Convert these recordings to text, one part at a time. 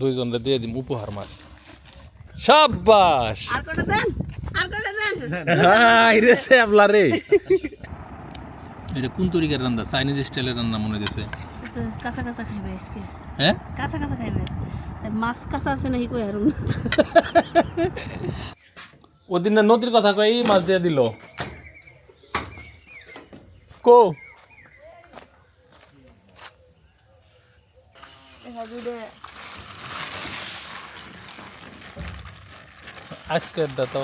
দুইজনরে দিয়ে দিম উপহার মাছ সাব্বাস! আর কটা দেন? আর কটা দেন? হাই রে শ্যাবলা রে। এটা কোন তরিকার রান্না? চাইনিজ স্টাইলের রান্না মনে হইতেছে। কাঁচা কাঁচা খাইবে আজকে। হ্যাঁ? কাঁচা কাঁচা খাইবে। মাছ কাঁচা আছে নাকি কই হারুন? ওদিন না নদীর কথা কই মাছ দিয়ে দিল। কো? দেখা দুধে আজকেরটা তো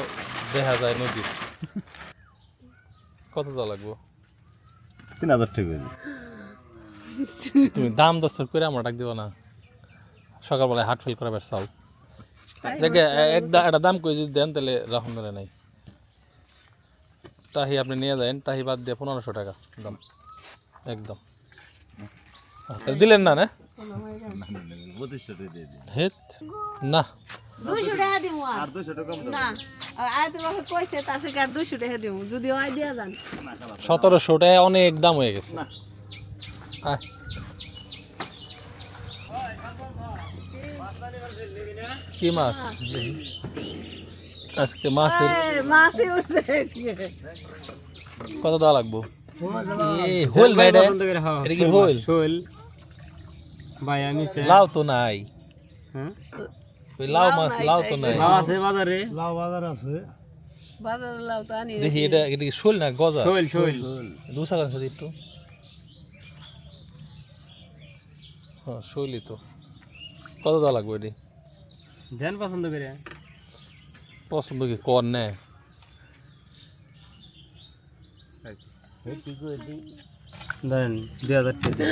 দেখা যায় নদীর। কত যা লাগবো? তিন হাজার টাকা তুমি দাম দশ করে আমরা ডাক দিব না। সকালবেলায় হাট ফেল করাবার চাল। দেখে এক একটা দাম করে যদি দেন তাহলে রাখুন ধরে নাই। তাহি আপনি নিয়ে যান তাহি বাদ দিয়ে পনেরোশো টাকা দাম। একদম। তাহলে দিলেন না না? পঁচিশশো টাকা হেত? না। দুইশো টাকা দিব আর। দুশো টাকা না আর তোমাকে কইছে তার থেকে আর দুইশো টাকা দিব যদি হয় দিয়া যান। সতেরোশো টাকা অনেক দাম হয়ে গেছে। কি মাছ? আজকে মাছের মাছই উঠছে আজকে। কত দেওয়া লাগবো? এই হোল না এটা এটা কি হোল? শোল ভাই আমি সে লাউ তো নাই। হ্যাঁ? ওই লাউ মাছ লাউ তো নাই। লাউ আছে বাজারে? বাজারে লাউ তো আনি দেখি এটা এটা শোল না গজা? শোল শোল। দুসা কাছে একটু। হ্যাঁ শৈলি তো। কত দেওয়া লাগবে এটি? দেন পছন্দ করে। পছন্দ কি কর নে। দেন দুই হাজার টাকা।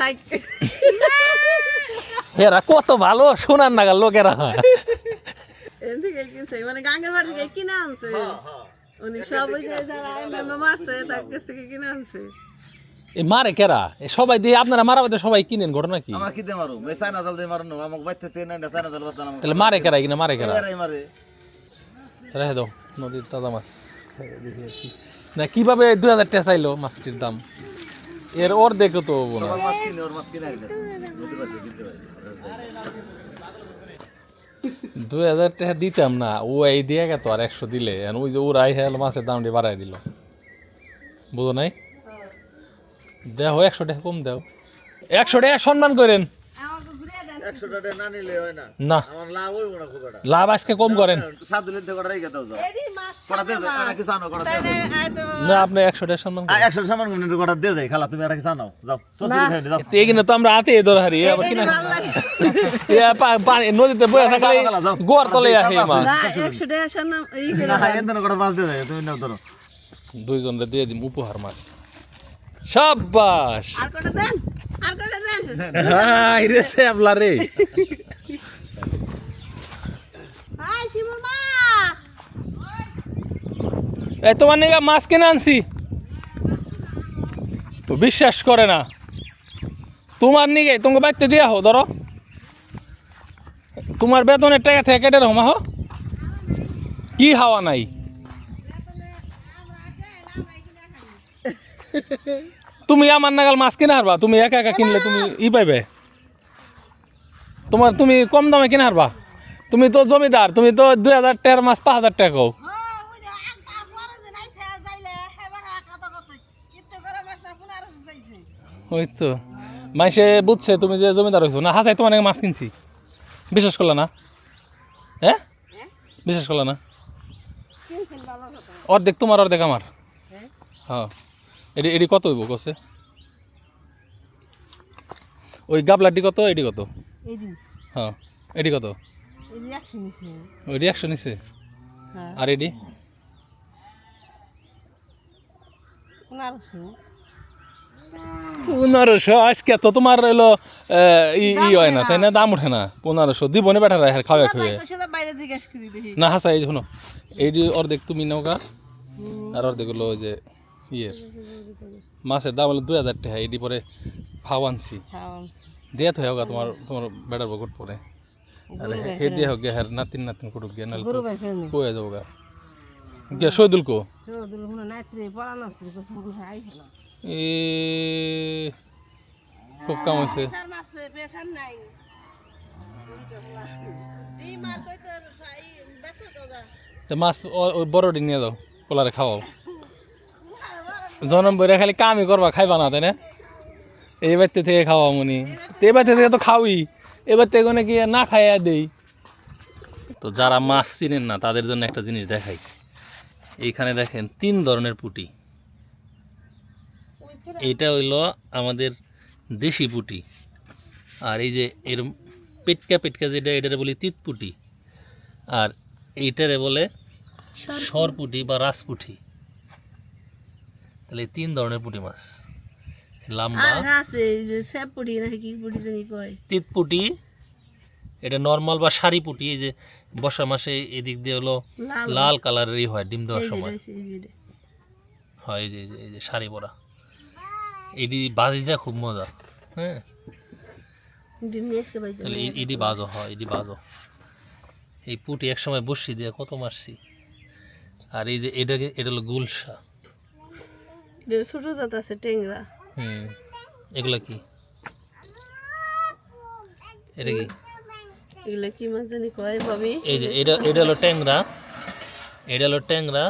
হেরা কত ভালো শোনার নাগাল লোকেরা। মানে গাঙ্গের বাড়ি থেকে কিনে আনছে। উনি সব ওই যে যারা মারছে তার কাছ থেকে কিনে আনছে। এই মারে কেরা? সবাই দিয়ে আপনারা মারাবাদে সবাই কিনেন ঘটনা কি? আমার কি দিয়ে মারু? মে চাইনা জাল দিয়ে মারু আমাকে বাইতে তে না চাইনা জাল তাহলে মারে কেরা কিনা মারে কেরা? মারে দাও নদীর তাজা মাছ। না কীভাবে দুই হাজার টাকা চাইলো মাছটির দাম? এর ওর দেখো তো ওর পারি দুই হাজার টাকা দিতাম না ও এই দিয়ে গেত আর একশো দিলে। ওই যে ওরাই হেল মাছের দামটি বাড়াই দিল। বুঝো নাই? দেখো একশো টাকা কম দেও। একশো টাকা সম্মান করেন আমাকে ঘুরিয়ে দেন একশো টাকা না নিলে হয় না। না। আমার লাভ হইব না খুব একটা। লাভ আজকে কম করেন। না আপনি একশো টাকা সম্মান করেন। একশো কটা দিয়ে যায় খালা তুমি যাও। খাই যাও। তো এখানে তো আমরা হাতে ধরে হারি আবার কিনা ইয়া, নদীতে বয়ে থাকলে। গোয়ার তলে আসে এই একশো টাকা সামনে ই করে না এখান কটা মাছ দিয়ে যায় তুমি নাও ধরো। দুইজনরে দিয়ে দিম উপহার মাছ। সাব্বাস। আর কটা দেন? হাই রে শ্যাবলা রে। হাই শিমুল মা এই তোমার নিগা মাছ কিনে আনছি। তো বিশ্বাস করে না। তোমার নিগে তোমাকে বাইতে দিয়া হো ধরো। তোমার বেতনের টাকা থেকে কেটে রহমা হো। কি হাওয়া নাই? তুমি আমার নাগাল মাছ কিনে হারবা? তুমি একা একা কিনলে তুমি ই পাইবে? তোমার তুমি কম দামে কিনে হারবা? তুমি তো জমিদার তুমি তো দুই হাজার টাকার মাছ পাঁচ হাজার টাকা কও। ওই তো। মাইসে বুঝছে তুমি যে জমিদার হয়েছো না হাসাই তোমার মাছ কিনছি। বিশ্বাস করলা না? হ্যাঁ? বিশ্বাস করলা না? অর্ধেক তোমার অর্ধেক আমার। হ্যাঁ। এডি এডি কত হইব কছে ওই গাবলাটি কত এডি কত? হ্যাঁ এডি কত? ওই রিয়াকশন নিছে? আর এডি পনেরোশো। আজকে তো তোমার হলো ই হয় না তাই না? দাম ওঠে না। পনেরোশো। দিব না বেটারা হ্যাঁ খাওয়া খাওয়া না হাসা এই শোনো। এইটি অর্ধেক তুমি নৌকা আর অর্ধেক হলো যে ইয়ের মাছের দাম হলো দুই হাজার টাকা এইটি পরে ফাও আনছি দিয়ে তো হোক তোমার তোমার বেটার বকট পরে। আরে হে দিয়ে হোক গে হ্যার নাতিন নাতিন কুটুক গে নাহলে তো কয়ে যাব গা। গে শহীদুল কো? এ খুব কাম হয়েছে দাও মাছ ও- ওই নিয়ে যাও পোলারে খাওয়াও। জনম বইরা খালি কামই করবা, খাইবা না, তাই না? এই বাড়িতে থেকে খাওয়া মনি। বাড়িতে থেকে তো খাওয়াই এবার থেকে নাকি না খাইয়া দেই। তো যারা মাছ চিনেন না, তাদের জন্য একটা জিনিস দেখাই। এইখানে দেখেন তিন ধরনের পুটি। এইটা হইল আমাদের দেশি পুঁটি। আর এই যে এর পেটকা পেটকা যেটা, এটারে বলি তিতপুটি আর এইটারে বলে সরপুটি বা রাসপুটি তাহলে তিন ধরনের পুঁটি মাছ। লাম্বা আছে এই যে স্যাপ পুটি কি পুটি জানি কয়। তিতপুটি এটা নর্মাল বা সারি পুটি এই যে বর্ষা মাসে এদিক দিয়ে হলো লাল। কালারেরই হয় ডিম দেওয়ার সময়। হয় এই যে এই যে- শাড়ি পরা এটি বাজি যা খুব মজা হ্যাঁ। এটি বাজো হয় এটি বাজো। এই পুটি এক সময় বসি দিয়ে কত মারছি। আর এই যে এটাকে এটা হলো গুলশা। ছোট জাত আছে টেংরা হুম এগুলা কি? এটা কি? এগুলো কি মাছ জানি কয় ভাবি? এই যে এটা এটা হলো ট্যাংরা। এটা হলো ট্যাংরা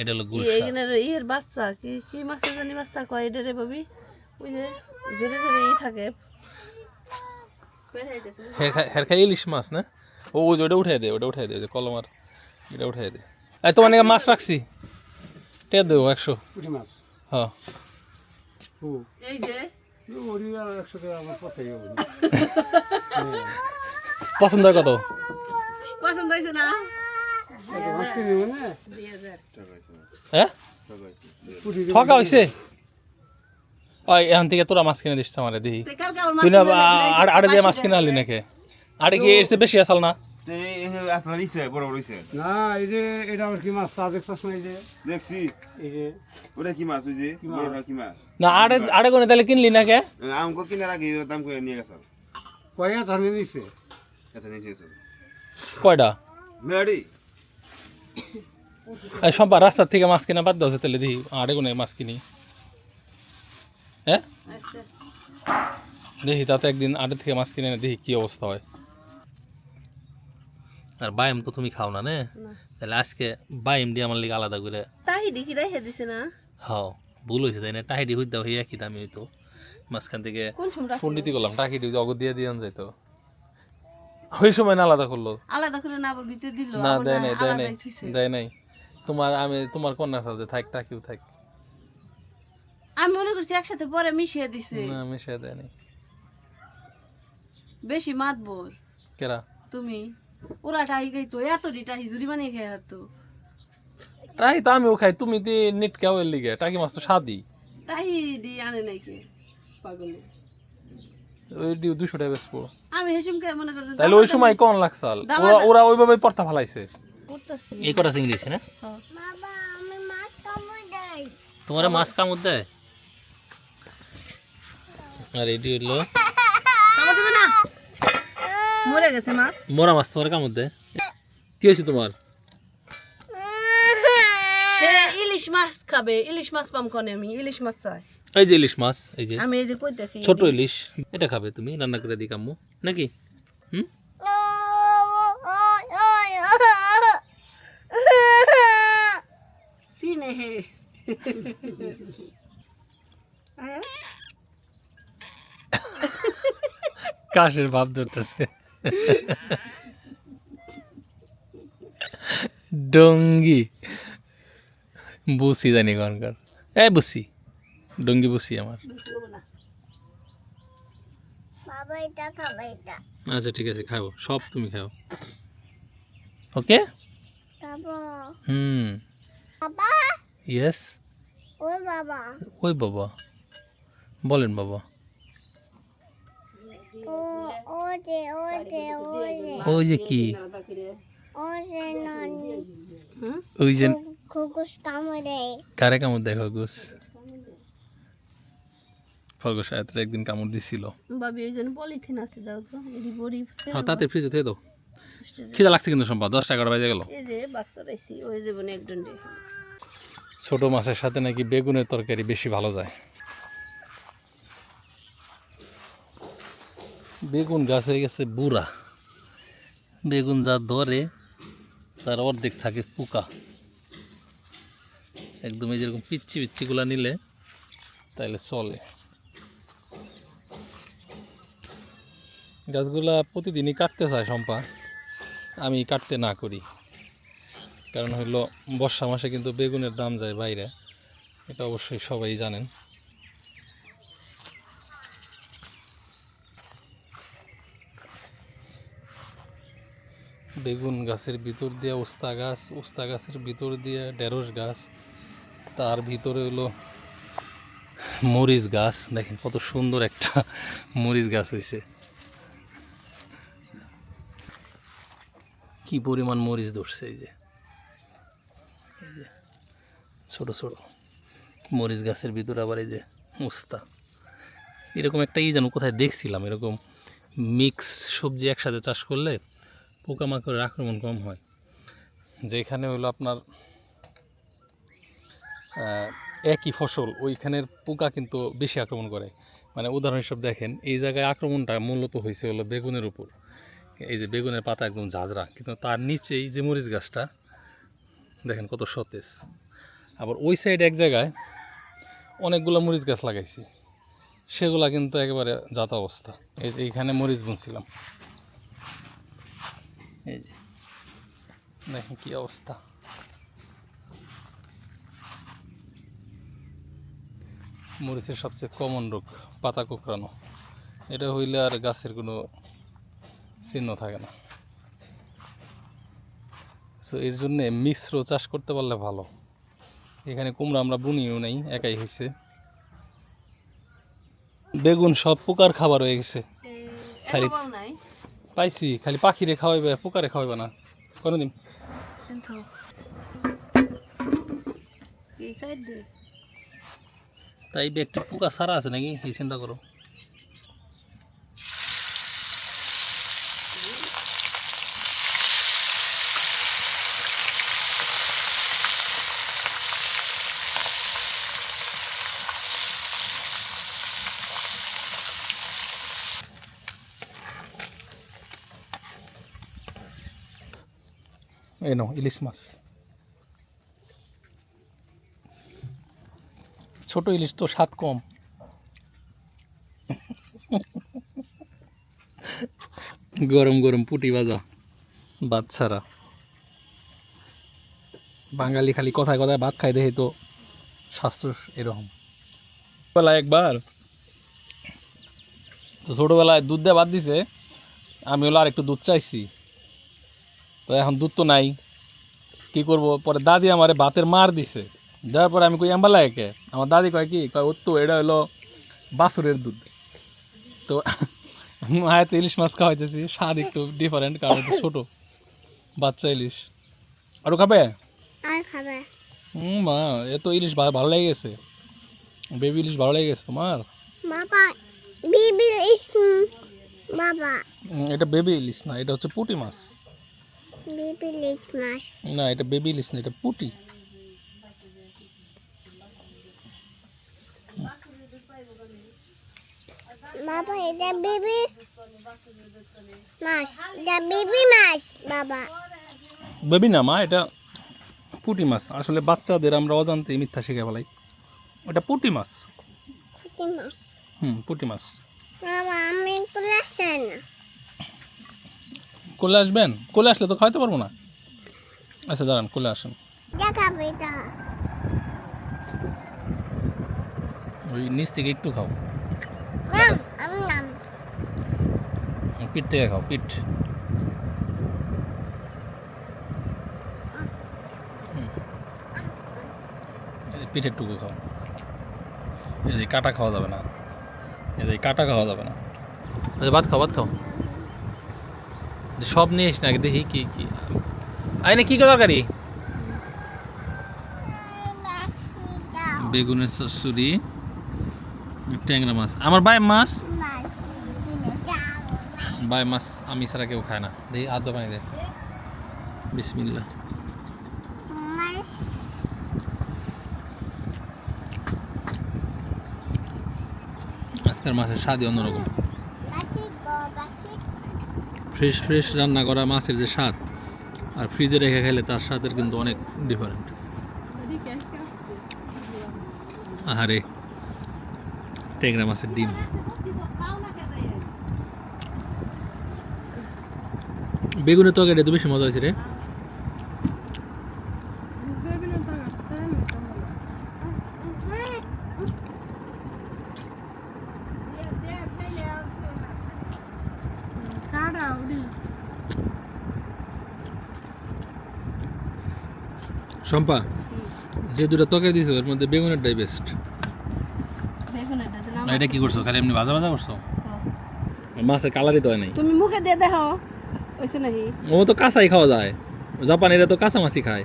এটা হলো গুলশা এখানে ইয়ের বাচ্চা কি কি মাছের জানি বাচ্চা কয় এটা রে ভাবি? ওই যে জোরে জোরে ই থাকে। হের খাই ইলিশ মাছ না? ও ওই যে ওটা উঠাই দে ওটা উঠাই দে যে কলমার এটা উঠাই দে। এই তোমার নাকি মাছ রাখছি? টে দেবো একশো। পুঁটি মাছ। হ্যাঁ। এই যে। পছন্দ কত? পছন্দ হয়েছে না? হ্যাঁ? ঠকা হয়েছে ওই এখান থেকে তোরা মাছ কিনে দিস আমারে দেখি। তো কালকে আমার মাছ তুই না কিনে লাগবে, এই যে আড়ে আড়ে দিয়ে মাছ কিনে আনলি নাকি? আড়ে কি এসে বেশি আসাল না? বড় না এই যে এটা কি মাছ? তা দেখছস না এই যে? দেখছি। এই যে ওটা কি মাছ? ওই যে বড়টা কি মাছ? না আড়ে আড়ে কোনে তাহলে কিনলি না কে কিনার আগে দাম করে নিয়ে গেছে। কয়া ধরনের নিচ্ছে আচ্ছা কয়টা? এই সম্পা রাস্তার থেকে মাছ কিনা বাদ দাও তাহলে দেখি আড়ে কোনে মাছ কিনি। হ্যাঁ? আচ্ছা। দেখি তাতে একদিন আড়ে থেকে মাছ কিনে দেখি কি অবস্থা হয়। আর বাইম তো তুমি খাও না নে? তাহলে আজকে বাইম দিয়ে আমার লিগে আলাদা করে তাই দেখি রেখে দিছে না? হাও ভুল হয়েছে তাই না? টাহিডি হইতে হই একই দামি হইতো। মাঝখান থেকে পন্ডিতি করলাম টাকিটি অগর দিয়ে দিয়ে যাইতো। ওই সময় না আলাদা করল? আলাদা করে না আবার ভিতরে দিল না দেয় নাই দেয় নাই দেয় নাই। তোমার আমি তোমার কন্যার সাথে থাক টাকিও থাক। আমি মনে করছি একসাথে পরে মিশিয়ে দিছে। না মিশে দেয় নাই। বেশি মাতবর। কেরা? তুমি? ওরা টাহি খাই এত টাহি জুড়ি বানিয়ে খেয়ে হারতো টাকি তো আমিও খাই তুমি তো নিট কেউ এর লিগে টাকি মাছ তো স্বাদই। টাহি দি আনে নাকি পাগলে। ওই ডিউ দুশো টাকা বেচবো। আমি হেসুমকে মনে করছি তাহলে ওই সময় কন লাগছাল। ওরা ওরা ওইভাবে পর্তা ফালাইছে। এই কটা চিংড়ি না? তোমার মাছ কামড় দেয়? আর এটি কামড় না মরে গেছে মাছ। মরা মাছ তোমার কামড় দেয়? কি হয়েছে তোমার? সে ইলিশ মাছ খাবে ইলিশ মাছ পাম কনে আমি ইলিশ মাছ চাই। এই যে ইলিশ মাছ এই যে। আমি এই যে কইতেছি ছোট ইলিশ এটা খাবে তুমি রান্না করে দিই কাম্মু। নাকি? হুম? সিনে হে। কাশের ভাব ধরতেছে। ডঙ্গি। বুসি জানি কনকার এ বুসি ডঙ্গি বুসি আমার। আচ্ছা ঠিক আছে খাও সব তুমি খাও। ওকে? হুম। ইয়েস ওই বাবা। ওই বাবা। বলেন বাবা। ওই যে কি? ওই যে কারে কামড় দেখো গুস খরগোশ আয়ত্রে একদিন কামড় দিছিল। ভাবি ওই জন্য পলিথিন আছে দাও তো এটি বড়ি হ্যাঁ তাতে ফ্রিজে দাও। খিদা লাগছে কিন্তু টাকা বাজে গেল। এই যে বাচ্চা ওই একজন ছোট মাছের সাথে নাকি বেগুনের তরকারি বেশি ভালো যায়? বেগুন গাছ হয়ে গেছে বুড়া। বেগুন যা ধরে, তার অর্ধেক থাকে পোকা। একদম এই যেরকম পিচ্ছি পিচ্ছিগুলা নিলে তাহলে চলে। গাছগুলা প্রতিদিনই কাটতে চায় সম্পা আমি কাটতে না করি। কারণ হলো বর্ষা মাসে কিন্তু বেগুনের দাম যায় বাইরে। এটা অবশ্যই সবাই জানেন। বেগুন গাছের ভিতর দিয়ে উস্তা গাছ, উস্তা গাছের ভিতর দিয়ে ঢেঁড়স গাছ, তার ভিতরে হলো মরিচ গাছ। দেখেন কত সুন্দর একটা মরিচ গাছ হয়েছে কি পরিমাণ মরিচ ধরছে এই যে। ছোট ছোট মরিচ গাছের ভিতরে আবার এই যে উস্তা। এরকম একটা ই যেন কোথায় দেখছিলাম, এরকম মিক্স সবজি একসাথে চাষ করলে পোকামাকড়ের আক্রমণ কম হয়। যেখানে হলো আপনার একই ফসল, ওইখানের পোকা কিন্তু বেশি আক্রমণ করে। মানে উদাহরণ হিসেবে দেখেন, এই জায়গায় আক্রমণটা মূলত হয়েছে হলো বেগুনের উপর। এই যে বেগুনের পাতা একদম ঝাঁঝরা, কিন্তু তার নিচেই যে মরিচ গাছটা, দেখেন কত সতেজ। আবার ওই সাইড এক জায়গায় অনেকগুলো মরিচ গাছ লাগাইছি। সেগুলা কিন্তু একেবারে যাতা অবস্থা। এই এইখানে মরিচ বুনছিলাম। এই যে দেখেন কি অবস্থা। মরিচের সবচেয়ে কমন রোগ পাতা কোঁকড়ানো। এটা হইলে আর গাছের কোনো চিহ্ন থাকে না। সো এর জন্যে মিশ্র চাষ করতে পারলে ভালো। এখানে কুমড়া আমরা বুনিও নেই একাই হয়েছে বেগুন সব পোকার খাবার হয়ে গেছে। খালি- পাইছি খালি পাখিরে খাওয়াইবে পোকারে খাওয়াইবে না। কোনোদিন। সাইড দিয়ে তাই একটু পোকা সারা আছে নাকি? এই চিন্তা করো। এই নাও ইলিশ মাছ ছোট ইলিশ তো স্বাদ কম গরম গরম পুটি ভাজা। বাচ্চারা বাঙালি খালি কথায় কথায় ভাত খাই দেখে তো স্বাস্থ্য এরকম। বেলায় একবার তো ছোটোবেলায় দুধ দিয়ে বাদ দিছে আমি হলো আর একটু দুধ চাইছি। তো এখন দুধ তো নাই। কি করব? পরে দাদি আমারে ভাতের মার দিছে। দেওয়ার পরে আমি কই আম্বালা একে আমার দাদি কয় কি? কয় ওর তো এটা হলো বাছুরের দুধ। তো মায়ের তো ইলিশ মাছ খাওয়াইতেছি। স্বাদ একটু ডিফারেন্ট কারণ এটা ছোটো। বাচ্চা ইলিশ। আরও খাবে? আর খাবে। হুম মা এ তো ইলিশ ভালো লেগে গেছে। বেবি ইলিশ ভালো লেগে গেছে তোমার? বাবা বিবি ইস বাবা। এটা বেবি ইলিশ না এটা হচ্ছে পুঁটি মাছ। বিবি লিস মাস না এটা বেবি ইলিশ না এটা পুঁটি। বাবা এটা বিবি মাস এটা বিবি মাস বাবা। বেবি না মা এটা পুঁটি মাছ। আসলে বাচ্চাদের আমরা অজান্তে মিথ্যা শিখে ফেলাই। ওটা পুঁটি মাছ। কি মাস হুম পুঁটি মাছ। বাবা আমি ক্লাস না। কোলে আসবেন? কোলে আসলে তো খাওয়াতে পারব না? আচ্ছা দাঁড়ান কোলে আসেন। ওই নিচ থেকে একটু খাও। নাম। পিঠ থেকে খাও পিঠ। পিঠের টুকু খাও। এই যে কাটা খাওয়া যাবে না। এই যে কাটা খাওয়া যাবে না। ভাত খাও ভাত খাও। সব নিয়ে এস না দেখি কি কি আইনে কি তরকারি? বেগুনের চচ্চড়ি, ট্যাংরা মাছ। আমার বাই মাছ? বাই মাছ আমি ছাড়া কেউ খায় না। দেখি আদ্য পানি দে। বিসমিল্লা আজকের মাছের স্বাদই অন্যরকম। ফ্রেশ ফ্রেশ রান্না করা মাছের যে স্বাদ আর ফ্রিজে রেখে খেলে তার স্বাদের কিন্তু অনেক ডিফারেন্ট আহারে, ট্যাংরা মাছের ডিম। বেগুনের কেটে তো বেশি মজা হয়েছে রে। শম্পা যে দুটো তরকারি দিয়েছ এর মধ্যে বেগুনেরটাই বেস্ট। এটা কি করছ? খালি এমনি ভাজা ভাজা করছ? মাছের কালারই তো হয় নাই। তুমি মুখে দিয়ে দেখো ওইসে নাকি? ও তো কাঁচাই খাওয়া যায়। জাপানিরা তো কাঁচা মাছই খায়।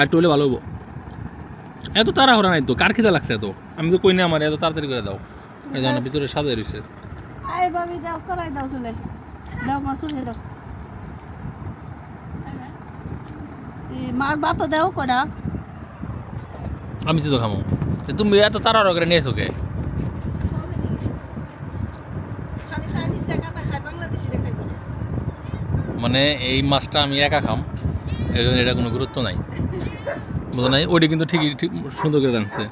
আর হলে ভালো হব। এত তাড়াহুড়া নাই তো কার খিদা লাগছে এত? আমি তো কই না আমার এত তাড়াতাড়ি করে দাও। এই জন্য ভিতরে সাজাই রয়েছে আই বাবি দাও করাই দাও চলে। দাও মাছ উঠে দাও। এই মাছ ভাত দাও কটা আমি তো খামো। তুমি এত তাড়াহুড়া করে নিয়েছো কে? মানে এই মাছটা আমি একা খাম এই জন্য এটা কোনো গুরুত্ব নাই। বুঝো নাই? ওইটা কিন্তু ঠিকই ঠিক সুন্দর করে রাঁধছে।